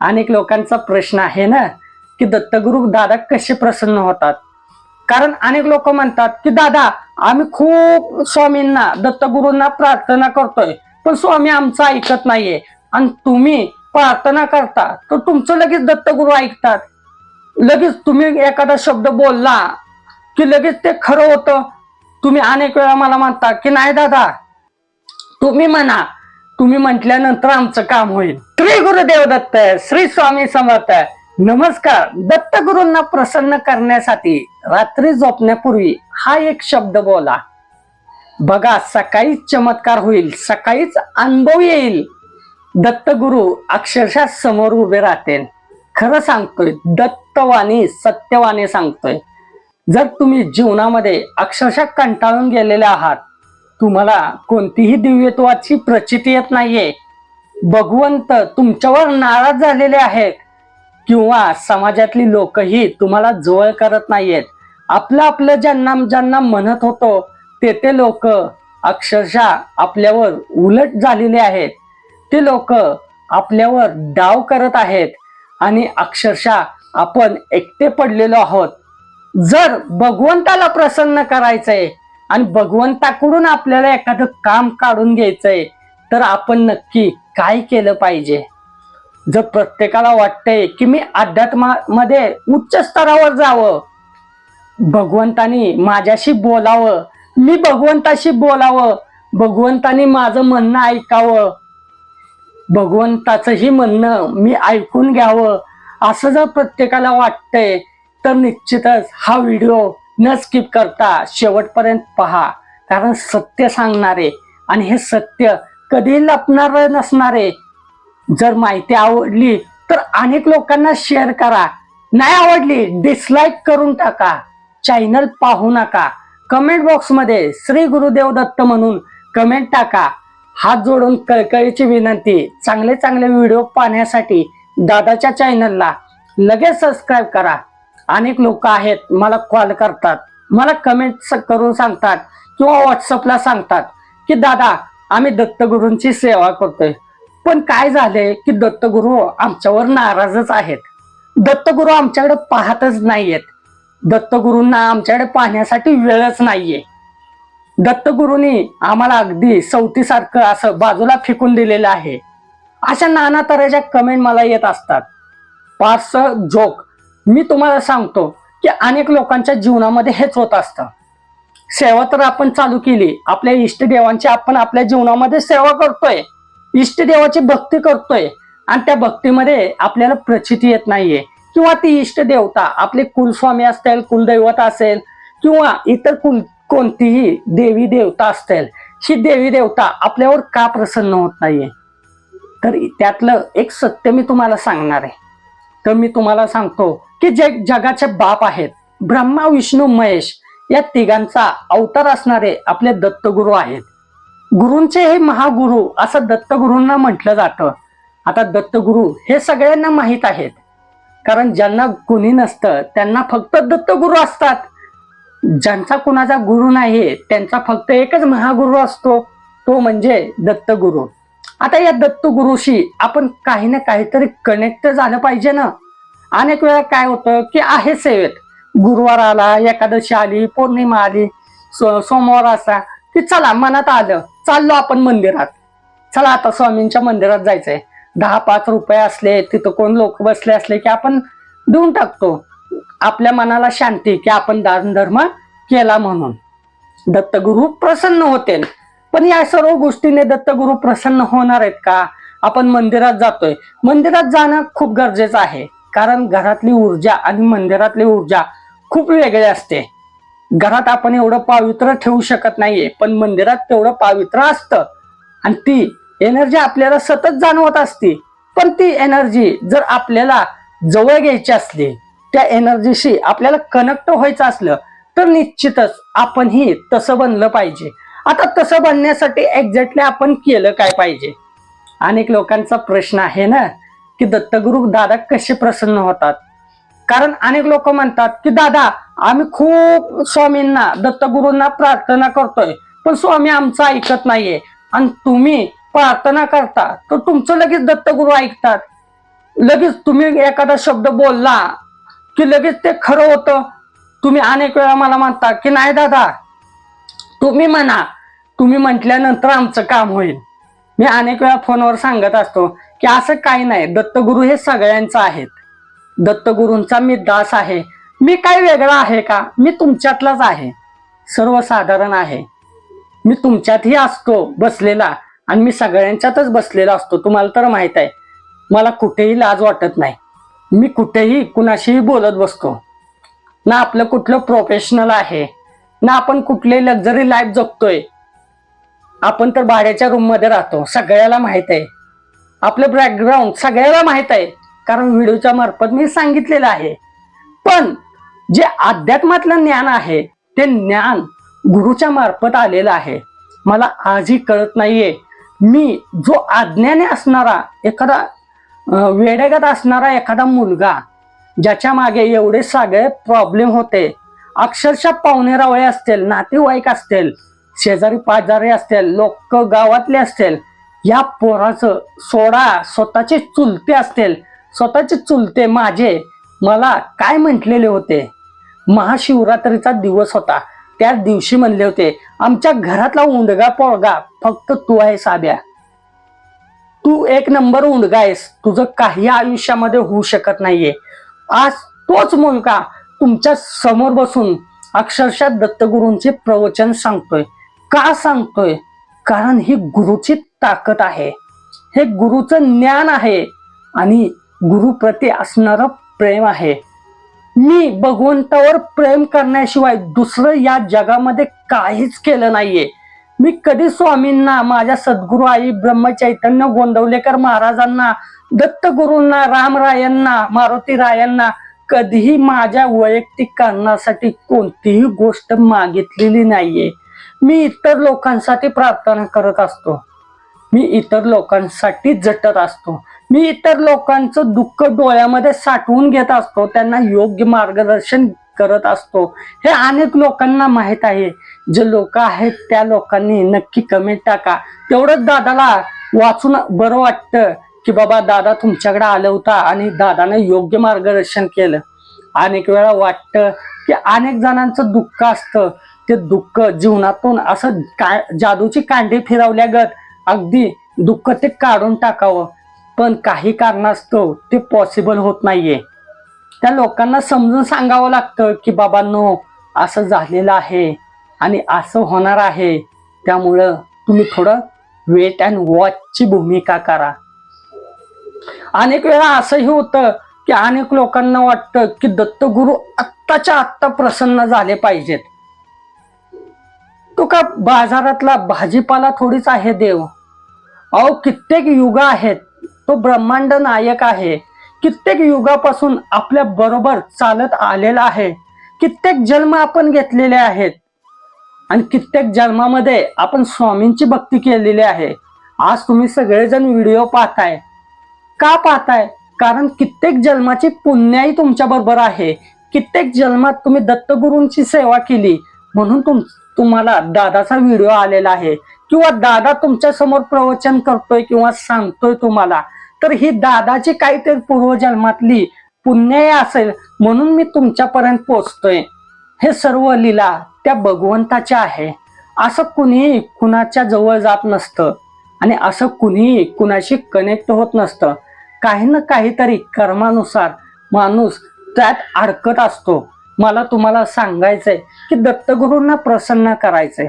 अनेक लोकांचा प्रश्न आहे ना की दत्तगुरु दादा कसे प्रसन्न होतात? कारण अनेक लोक म्हणतात की दादा आम्ही खूप स्वामींना दत्तगुरूंना प्रार्थना करतोय पण स्वामी आमचं ऐकत नाहीये. आणि तुम्ही प्रार्थना करता तर तुमचं लगेच दत्तगुरू ऐकतात. लगेच तुम्ही एखादा शब्द बोलला की लगेच ते खरं होतं. तुम्ही अनेक वेळा मला म्हणता की नाही दादा तुम्ही म्हणा तुम्ही म्हटल्यानंतर आमचं काम होईल. श्री गुरुदेव दत्त श्री स्वामी समर्थ नमस्कार. दत्त गुरूंना प्रसन्न करण्यासाठी रात्री झोपण्यापूर्वी हा एक शब्द बोला. बघा सकाळीच चमत्कार होईल सकाळीच अनुभव येईल. दत्तगुरु अक्षरशः समोर उभे राहतील खरं सांगतोय दत्तवाणी सत्यवाणी सांगतोय. जर तुम्ही जीवनामध्ये अक्षरशः कंटाळून गेलेले आहात तुम्हाला कोणतीही दिव्यत्वाची प्रचिती येत नाहीये. भगवंत तुमच्यावर नाराज झालेले आहेत. किंवा समाजातली लोकही तुम्हाला जवळ करत नाहीयेत. आपलं आपलं ज्यांना ज्यांना म्हणत होतो ते ते लोक अक्षरशः आपल्यावर उलट झालेले आहेत. ते लोक आपल्यावर डाव करत आहेत आणि अक्षरशः आपण एकटे पडलेलो आहोत. जर भगवंताला प्रसन्न करायचंय आणि भगवंताकडून आपल्याला एखादं काम काढून घ्यायचंय तर आपण नक्की काय केलं पाहिजे? जर प्रत्येकाला वाटतंय की मी अध्यात्मामध्ये उच्च स्तरावर जावं भगवंतानी माझ्याशी बोलावं मी भगवंताशी बोलावं भगवंतानी माझं म्हणणं ऐकावं भगवंताचंही म्हणणं मी ऐकून घ्यावं असं जर प्रत्येकाला वाटतंय तर निश्चितच हा व्हिडिओ न स्किप करता शेवटपर्यंत पहा. कारण सत्य सांगणारे आणि हे सत्य कधी लपणार नसणारे. जर माहिती आवडली तर अनेक लोकांना शेअर करा. नाही आवडली डिसलाईक करून टाका. चॅनल पाहू नका. कमेंट बॉक्समध्ये श्री गुरुदेव दत्त म्हणून कमेंट टाका. हात जोडून कळकळीची विनंती. चांगले चांगले व्हिडिओ पाहण्यासाठी दादाच्या चॅनलला लगेच सबस्क्राईब करा. अनेक लोक आहेत मला कॉल करतात. मला कमेंट करून सांगतात किंवा व्हॉट्सअपला सांगतात की दादा आम्ही दत्तगुरूंची सेवा करतोय. पण काय झालंय की दत्तगुरू आमच्यावर नाराजच आहेत. दत्तगुरू आमच्याकडे पाहतच नाहीयेत. दत्तगुरूंना आमच्याकडे पाहण्यासाठी वेळच नाहीये. दत्तगुरूंनी आम्हाला अगदी सवतीसारखं असं बाजूला फेकून दिलेलं आहे. अशा नाना तऱ्हेच्या कमेंट मला येत असतात. पाच जोक मी तुम्हाला सांगतो की अनेक लोकांच्या जीवनामध्ये हेच होत असतं. सेवा तर आपण चालू केली. आपल्या इष्टदेवांची आपण आपल्या जीवनामध्ये सेवा करतोय. इष्टदेवाची भक्ती करतोय. आणि त्या भक्तीमध्ये आपल्याला प्रचिती येत नाहीये. किंवा ती इष्टदेवता आपले कुलस्वामी असतील कुलदैवत असेल किंवा इतर कुल कोणतीही देवी देवता असतील ही देवी देवता आपल्यावर का प्रसन्न होत नाहीये? तर त्यातलं एक सत्य मी तुम्हाला सांगणार आहे. तर मी तुम्हाला सांगतो की जे जगाचे बाप आहेत ब्रह्मा विष्णू महेश या तिघांचा अवतार असणारे आपले दत्तगुरु आहेत. गुरूंचे हे महागुरु असं दत्तगुरूंना म्हटलं जातं. आता दत्तगुरु हे सगळ्यांना माहीत आहेत. कारण ज्यांना कुणी नसतं त्यांना फक्त दत्तगुरु असतात. ज्यांचा कुणाचा गुरु नाही त्यांचा फक्त एकच महागुरु असतो तो म्हणजे दत्तगुरु. आता या दत्तगुरुशी आपण काही ना काहीतरी कनेक्ट झालं पाहिजे ना? अनेक वेळा काय होतं की आहे सेवेत. गुरुवार आला एकादशी आली पौर्णिमा आली सो सोमवार असा की चला मनात आलं चाललो आपण मंदिरात. चला आता स्वामींच्या मंदिरात जायचंय. दहा पाच रुपये असले तिथं कोण लोक बसले असले की आपण देऊन टाकतो. आपल्या मनाला शांती की आपण दान धर्म केला म्हणून. दत्तगुरु प्रसन्न होते. पण या सर्व गोष्टीने दत्तगुरु प्रसन्न होणार आहेत का? आपण मंदिरात जातोय. मंदिरात जाणं खूप गरजेचं आहे. कारण घरातली ऊर्जा आणि मंदिरातली ऊर्जा खूप वेगळी असते. घरात आपण एवढं पावित्र ठेवू शकत नाहीये पण मंदिरात तेवढं पावित्र असतं. आणि ती एनर्जी आपल्याला सतत जाणवत असते. पण ती एनर्जी जर आपल्याला जवळ घ्यायची असली त्या एनर्जीशी आपल्याला कनेक्ट व्हायचं असलं तर निश्चितच आपणही तसं बनलं पाहिजे. आता तसं बनण्यासाठी एक्झॅक्टली आपण केलं काय पाहिजे? अनेक लोकांचा प्रश्न आहे ना? की दत्तगुरु दादा कसे प्रसन्न होतात? कारण अनेक लोक म्हणतात की दादा आम्ही खूप स्वामींना दत्तगुरूंना प्रार्थना करतोय पण स्वामी आमचं ऐकत नाहीये. आणि तुम्ही प्रार्थना करता तर तुमचं लगेच दत्तगुरू ऐकतात. लगेच तुम्ही एखादा शब्द बोलला की लगेच ते खरं होतं. तुम्ही अनेक वेळा मला म्हणता की नाही दादा तुम्ही म्हणा. तुम्ही म्हटल्यानंतर आमचं काम होईल. मी अनेक वेळा फोनवर सांगत असतो की असं काही नाही. दत्तगुरु हे सगळ्यांचं आहेत. दत्तगुरूंचा मी दास आहे. मी काय वेगळा आहे का? मी तुमच्यातलाच आहे. सर्वसाधारण आहे. मी तुमच्यातही असतो बसलेला आणि मी सगळ्यांच्यातच बसलेला असतो. तुम्हाला तर माहीत आहे. मला कुठेही लाज वाटत नाही. मी कुठेही कुणाशीही बोलत बसतो. ना आपलं कुठलं प्रोफेशनल आहे. ना आपण कुठले लक्झरी लाईफ जगतोय. आपण तर भाड्याच्या रूममध्ये राहतो. सगळ्याला माहीत आहे. आपलं बॅकग्राऊंड सगळ्याला माहीत आहे. कारण व्हिडिओच्या मार्फत मी सांगितलेलं आहे. पण जे अध्यात्मातलं ज्ञान आहे ते ज्ञान गुरुच्या मार्फत आलेलं आहे. मला आजही कळत नाहीये. मी जो अज्ञानी असणारा एखादा वेडेगत असणारा एखादा मुलगा ज्याच्या मागे एवढे सगळे प्रॉब्लेम होते. अक्षरशः पाहुणेरावळे असतील नातेवाईक असतील शेजारी पाजारी असतील लोक गावातले असतील या पोराचं सोडा स्वतःचे चुलते असतील स्वतःचे चुलते माझे. मला काय म्हटलेले होते? महाशिवरात्रीचा दिवस होता. त्या दिवशी म्हणले होते आमच्या घरातला उंडगा पोळगा फक्त तू आहे साब्या. तू एक नंबर उंडगा आहेस. तुझं काही आयुष्यामध्ये होऊ शकत नाहीये. आज तोच मुलगा तुमच्यासमोर बसून अक्षरशः दत्तगुरूंचे प्रवचन सांगतोय. का सांगतोय? कारण ही गुरुची ताकद आहे. हे गुरुचं ज्ञान आहे आणि गुरुप्रती असणारं प्रेम आहे. मी भगवंतावर प्रेम करण्याशिवाय दुसरं या जगामध्ये काहीच केलं नाहीये. मी कधी स्वामींना माझ्या सद्गुरू आई ब्रह्मचैतन्य गोंदवलेकर महाराजांना दत्तगुरूंना रामरायांना मारुती रायांना कधीही माझ्या वैयक्तिक कारणासाठी कोणतीही गोष्ट मागितलेली नाहीये. मी इतर लोकांसाठी प्रार्थना करत असतो. मी इतर लोकांसाठी जटत असतो. मी इतर लोकांचं दुःख डोळ्यामध्ये साठवून घेत असतो. त्यांना योग्य मार्गदर्शन करत असतो. हे अनेक लोकांना माहीत आहे. जे लोक आहेत त्या लोकांनी नक्की कमेंट टाका. तेवढंच दादाला वाचून बरं वाटतं की बाबा दादा तुमच्याकडे आलं होता आणि दादाने योग्य मार्गदर्शन केलं. अनेक वेळा वाटतं की अनेक जणांचं दुःख असतं. ते दुःख जीवनातून असं काय जादूची कांडी फिरवल्यागत अगदी दुःख ते काढून टाकावं. पण काही कारणास्तव ते पॉसिबल होत नाहीये. त्या लोकांना समजून सांगावं लागतं की बाबांनो असं झालेलं आहे आणि असं होणार आहे. त्यामुळं तुम्ही थोडं वेट अँड वॉचची भूमिका करा. अनेक वेळा असंही होतं की अनेक लोकांना वाटतं की दत्तगुरु आत्ताच्या आत्ता प्रसन्न झाले पाहिजेत. तो का बाजारातला भाजीपाला थोडीच आहे देव? अहो कित्येक युग आहेत तो ब्रह्मांड नायक आहे. कित्येक युगापासून आपल्या बरोबर चालत आलेला आहे. कित्येक जन्म आपण घेतलेले आहेत. आणि कित्येक जन्मामध्ये आपण स्वामींची भक्ती केलेली आहे. आज तुम्ही सगळेजण व्हिडिओ पाहताय. का पाहताय? कारण कित्येक जन्माची पुण्याही तुमच्या बरोबर आहे. कित्येक जन्मात तुम्ही दत्तगुरूंची सेवा केली. म्हणून तुम तुम्हाला दादाचा व्हिडिओ आलेला आहे. किंवा दादा तुमच्यासमोर प्रवचन करतोय किंवा सांगतोय तुम्हाला तर ही दादाची काहीतरी पूर्वजन्मातली पुण्य असेल म्हणून मी तुमच्यापर्यंत पोचतोय हे सर्व लीला त्या भगवंताच्या आहे. असं कुणीही कुणाच्या जवळ जात नसतं आणि असं कुणीही कुणाशी कनेक्ट होत नसतं. काही ना काहीतरी कर्मानुसार माणूस त्यात अडकत असतो. मला तुम्हाला सांगायचंय की दत्तगुरूंना प्रसन्न करायचंय.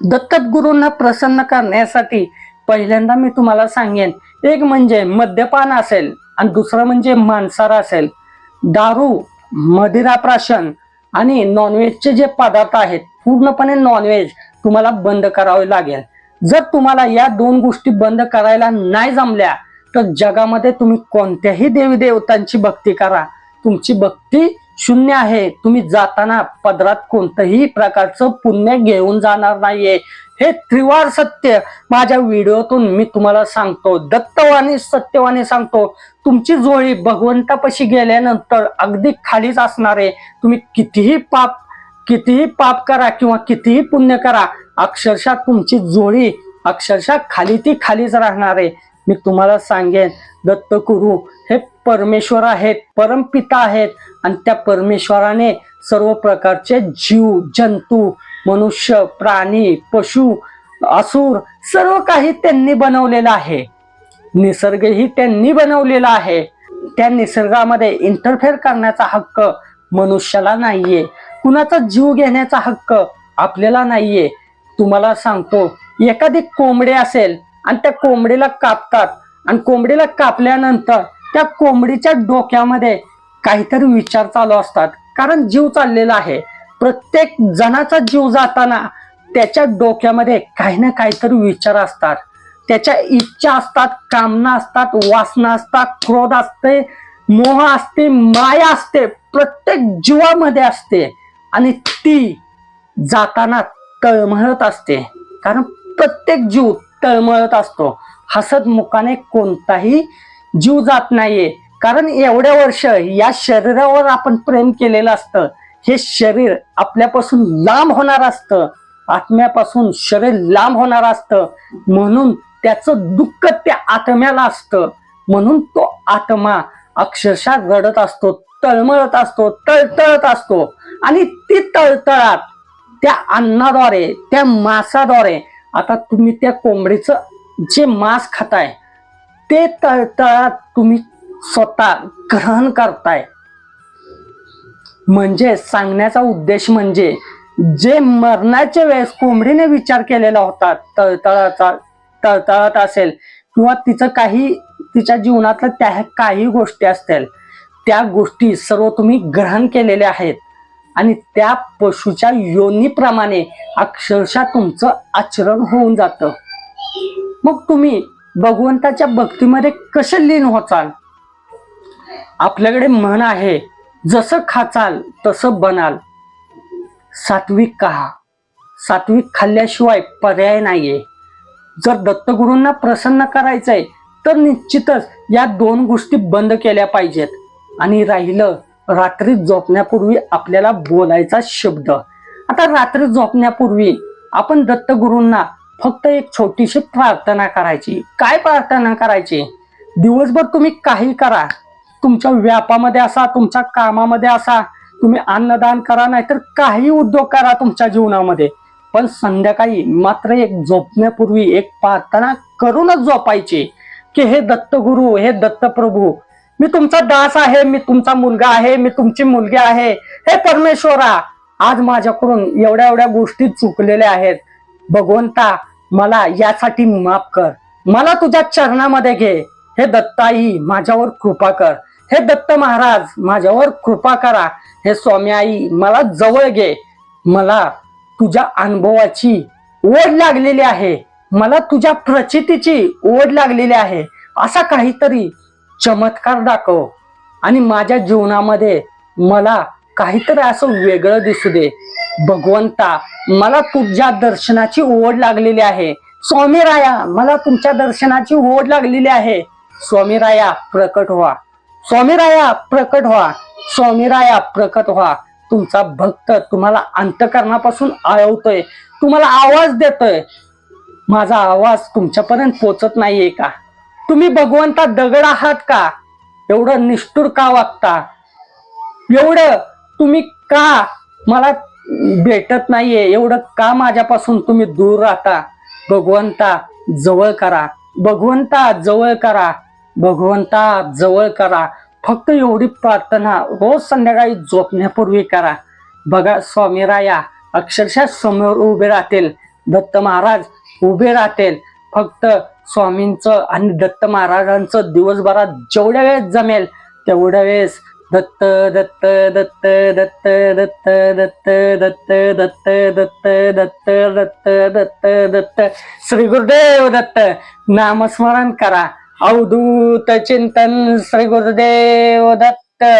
दत्तगुरूंना प्रसन्न करण्यासाठी पहिल्यांदा मी तुम्हाला सांगेन एक म्हणजे मद्यपान असेल आणि दुसरं म्हणजे मांसार असेल. दारू मदिरा प्राशन आणि नॉनव्हेजचे जे पदार्थ आहेत पूर्णपणे नॉनव्हेज तुम्हाला बंद करावे लागेल. जर तुम्हाला या दोन गोष्टी बंद करायला नाही जमल्या तर जगामध्ये तुम्ही कोणत्याही देवी देवतांची भक्ती करा. तुमची भक्ती शून्य आहे. तुम्ही जाताना पदरात कोणतंही प्रकारचं पुण्य घेऊन जाणार नाहीये. हे त्रिवार सत्य माझ्या व्हिडिओतून मी तुम्हाला सांगतो. दत्तवाणी सत्यवाणी सांगतो. तुमची जोळी भगवंतापाशी गेल्यानंतर अगदी खालीच असणार आहे. तुम्ही कितीही पाप कितीही पाप करा किंवा कितीही पुण्य करा अक्षरशः तुमची जोळी अक्षरशः खाली ती खालीच राहणार आहे. मी तुम्हाला सांगेन दत्तगुरु हे परमेश्वर आहेत परमपिता आहेत. आणि त्या परमेश्वराने सर्व प्रकारचे जीव जंतू मनुष्य प्राणी पशु असुर सर्व काही त्यांनी बनवलेलं आहे. निसर्गही त्यांनी बनवलेला आहे. त्या निसर्गामध्ये इंटरफेअर करण्याचा हक्क मनुष्याला नाहीये. कुणाचा जीव घेण्याचा हक्क आपल्याला नाहीये. तुम्हाला सांगतो एखादी कोंबडी असेल आणि त्या कोंबडीला कापतात. आणि कोंबडीला कापल्यानंतर त्या कोंबडीच्या डोक्यामध्ये काहीतरी विचार चालू असतात. कारण जीव चाललेला आहे. प्रत्येक जणाचा जीव जाताना त्याच्या डोक्यामध्ये काही ना काहीतरी विचार असतात. त्याच्या इच्छा असतात कामना असतात वासना असतात क्रोध असते मोह असते माया असते. प्रत्येक जीवामध्ये असते. आणि ती जाताना तळमळत असते. कारण प्रत्येक जीव तळमळत असतो. हसत मुखाने कोणताही जीव जात नाहीये. कारण एवढ्या वर्ष या शरीरावर आपण प्रेम केलेलं असतं. हे शरीर आपल्यापासून लांब होणार असतं. आत्म्यापासून शरीर लांब होणार असतं. म्हणून त्याचं दुःख त्या आत्म्याला असतं. म्हणून तो आत्मा अक्षरशः रडत असतो तळमळत असतो तळतळत असतो. आणि ती तळतळात त्या अन्नाद्वारे त्या मांसाद्वारे आता तुम्ही त्या कोंबडीचं जे मांस खाताय ते तळतळात तुम्ही स्वतः ग्रहण करताय. म्हणजे सांगण्याचा उद्देश म्हणजे जे मरणाच्या वेळेस कोंबडीने विचार केलेला होता तळतळाचा तळतळत असेल किंवा तिचं काही तिच्या जीवनातल्या त्या काही गोष्टी असतील त्या गोष्टी सर्व तुम्ही ग्रहण केलेल्या आहेत. आणि त्या पशुच्या योनीप्रमाणे अक्षरशः तुमचं आचरण होऊन जातं. मग तुम्ही भगवंताच्या भक्तीमध्ये कसे लीन होचाल? आपल्याकडे म्हण आहे जसं खाचाल तसं बनाल. सात्विक कहा? सात्विक खाल्ल्याशिवाय पर्याय नाहीये. जर दत्तगुरूंना प्रसन्न करायचंय तर निश्चितच या दोन गोष्टी बंद केल्या पाहिजेत. आणि राहिलं रात्री झोपण्यापूर्वी आपल्याला बोलायचा शब्द. आता रात्री झोपण्यापूर्वी आपण दत्तगुरूंना फक्त एक छोटीशी प्रार्थना करायची. काय प्रार्थना करायची? दिवसभर तुम्ही काही करा. तुमच्या व्यापामध्ये असा तुमच्या कामामध्ये असा. तुम्ही अन्नदान करा नाहीतर काही उद्योग करा तुमच्या जीवनामध्ये. पण संध्याकाळी मात्र एक झोपण्यापूर्वी एक प्रार्थना करूनच झोपायची. की हे दत्तगुरु हे दत्तप्रभू मी तुमचा दास आहे मी तुमचा मुलगा आहे मी तुमची मुलगी आहे. हे परमेश्वरा आज माझ्याकडून एवढ्या एवढ्या गोष्टी चुकलेल्या आहेत. भगवंता मला यासाठी माफ कर. मला तुझ्या चरणामध्ये घे. हे दत्ताई माझ्यावर कृपा कर. हे दत्त महाराज माझ्यावर कृपा करा. हे स्वामी आई मला जवळ घे. मला तुझ्या अनुभवाची ओढ लागलेली आहे. मला तुझ्या प्रचितीची ओढ लागलेली आहे. असा काहीतरी चमत्कार दाखव. आणि माझ्या जीवनामध्ये मला काहीतरी असं वेगळं दिसू दे. भगवंता मला तुझ्या दर्शनाची ओढ लागलेली आहे. स्वामी राया मला तुमच्या दर्शनाची ओढ लागलेली आहे. स्वामी राया प्रकट व्हा. स्वामी राया प्रकट व्हा. स्वामी राया प्रकट व्हा. तुमचा भक्त तुम्हाला अंतकरणापासून आळवतोय. तुम्हाला आवाज देतोय. माझा आवाज तुमच्यापर्यंत पोचत नाहीये का? तुम्ही भगवंता दगड आहात का? एवढं निष्ठुर का वागता? एवढं तुम्ही का मला भेटत नाहीये? एवढं का माझ्यापासून तुम्ही दूर राहता? भगवंता जवळ करा. भगवंता जवळ करा. भगवंता जवळ करा. फक्त एवढी प्रार्थना रोज संध्याकाळी झोपण्यापूर्वी करा. बघा स्वामी राया अक्षरशः समोर उभे राहतील. दत्त महाराज उभे राहतील. फक्त स्वामींचं आणि दत्त महाराजांचं दिवसभरात जेवढ्या वेळेस जमेल तेवढ्या वेळेस दत्त दत्त दत्त दत्त दत्त दत्त दत्त दत्त दत्त दत्त दत्त दत्त दत्त श्री गुरुदेव दत्त नामस्मरण करा अवधूत चिंतन श्री गुरुदेव दत्त